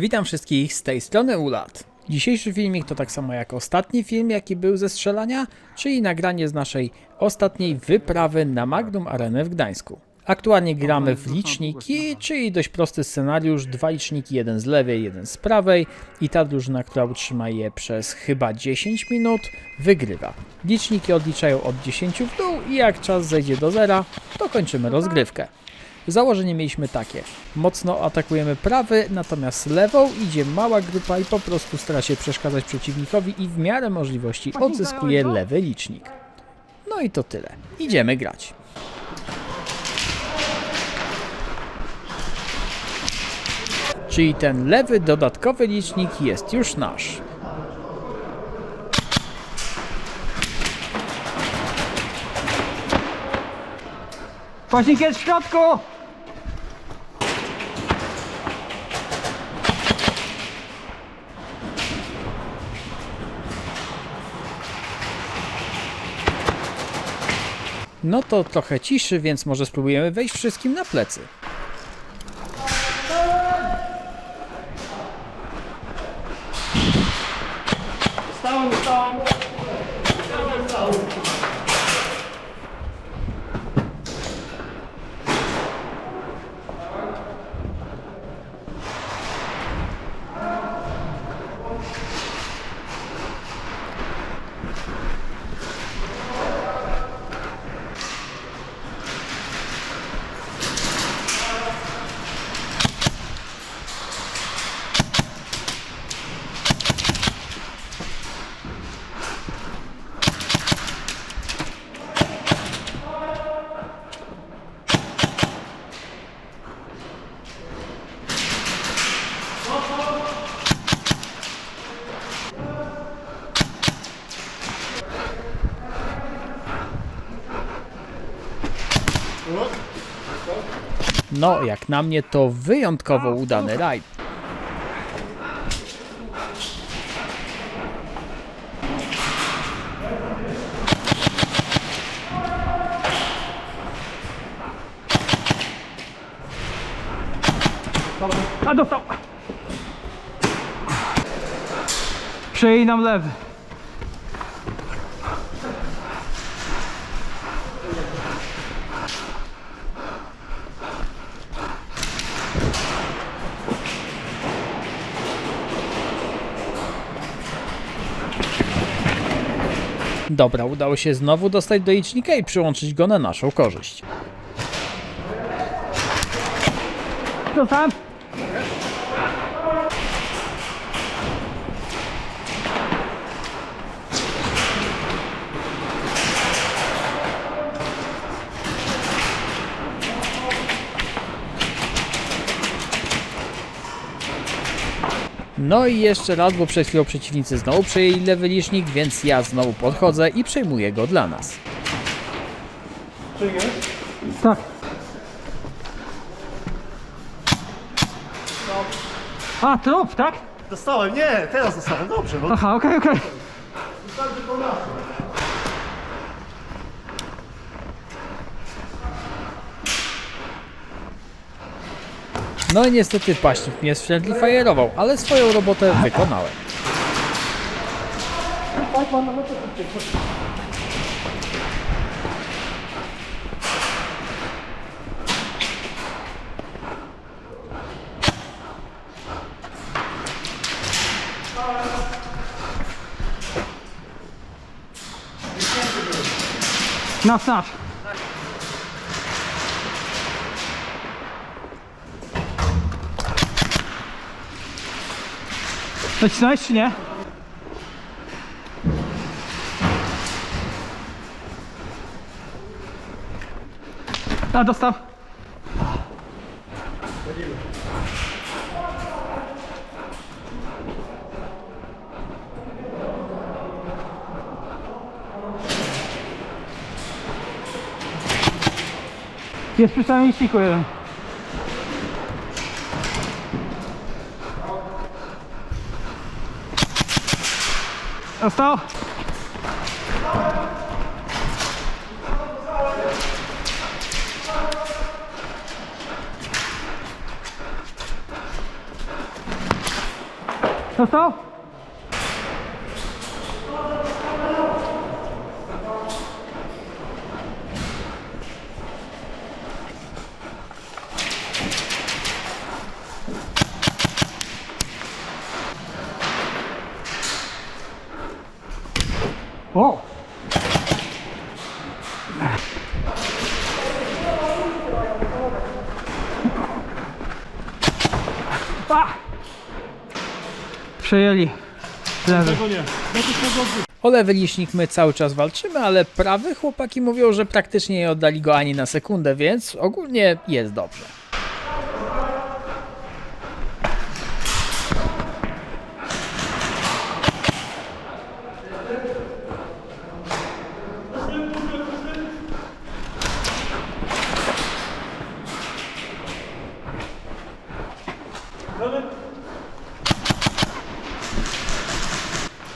Witam wszystkich z tej strony Ulat. Dzisiejszy filmik to tak samo jak ostatni film, jaki był ze strzelania, czyli nagranie z naszej ostatniej wyprawy na Magnum Arenę w Gdańsku. Aktualnie gramy w liczniki, czyli dość prosty scenariusz, dwa liczniki, jeden z lewej, jeden z prawej i ta drużyna, która utrzyma je przez chyba 10 minut, wygrywa. Liczniki odliczają od 10 w dół i jak czas zejdzie do zera, to kończymy rozgrywkę. Założenie mieliśmy takie. Mocno atakujemy prawy, natomiast lewą idzie mała grupa i po prostu stara się przeszkadzać przeciwnikowi i w miarę możliwości odzyskuje lewy licznik. No i to tyle. Idziemy grać. Czyli ten lewy dodatkowy licznik jest już nasz. Kwaśnik jest w środku! No to trochę ciszy, więc może spróbujemy wejść wszystkim na plecy. 嗯你说 No, jak na mnie to wyjątkowo udany rajd. A dostał! Przyjmij nam lewy. Dobra, udało się znowu dostać do licznika i przyłączyć go na naszą korzyść. Co tam? No i jeszcze raz, bo przed chwilą przeciwnicy znowu przejęli lewy licznik, więc ja znowu podchodzę i przejmuję go dla nas. Tak. A, trup, tak? Dostałem, nie, teraz dostałem, dobrze, bo Aha, okej, okej. No i niestety paśnik mnie friendly fire'ował, ale swoją robotę wykonałem. Nasz, nasz. Nacisnąłeś czy nie? A, dostał. Jest przy samym liczniku jeden. Dostał? Dostał? O! A! Przejęli. Lewy. O lewy licznik my cały czas walczymy, ale prawy chłopaki mówią, że praktycznie nie oddali go ani na sekundę, więc ogólnie jest dobrze.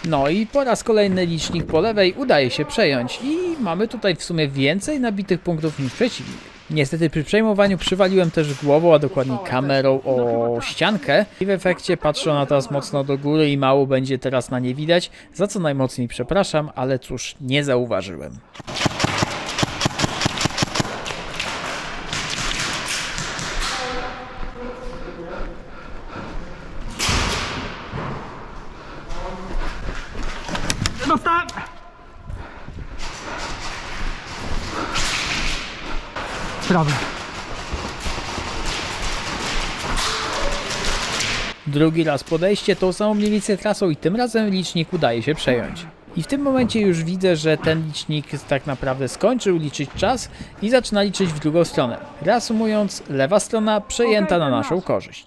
No i po raz kolejny licznik po lewej udaje się przejąć i mamy tutaj w sumie więcej nabitych punktów niż przeciwnik. Niestety przy przejmowaniu przywaliłem też głową, a dokładniej kamerą o ściankę i w efekcie patrzę ona teraz mocno do góry i mało będzie teraz na nie widać, za co najmocniej przepraszam, ale cóż, nie zauważyłem. Dostałem! Drugi raz podejście tą samą mniej więcej trasą i tym razem licznik udaje się przejąć. I w tym momencie już widzę, że ten licznik tak naprawdę skończył liczyć czas i zaczyna liczyć w drugą stronę. Reasumując, lewa strona przejęta na naszą korzyść.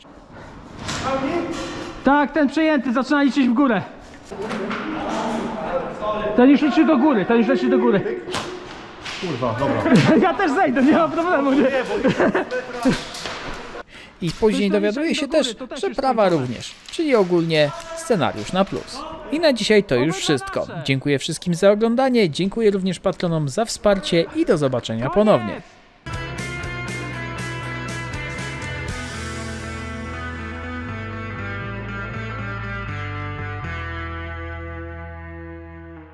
Tak, ten przejęty zaczyna liczyć w górę. Ten już liczy do góry, ten już liczy do góry. Kurwa, dobra. Ja też zejdę, nie ma problemu. Nie? I później dowiaduje się też, że prawa również, czyli ogólnie scenariusz na plus. I na dzisiaj to już wszystko. Dziękuję wszystkim za oglądanie, dziękuję również patronom za wsparcie i do zobaczenia ponownie.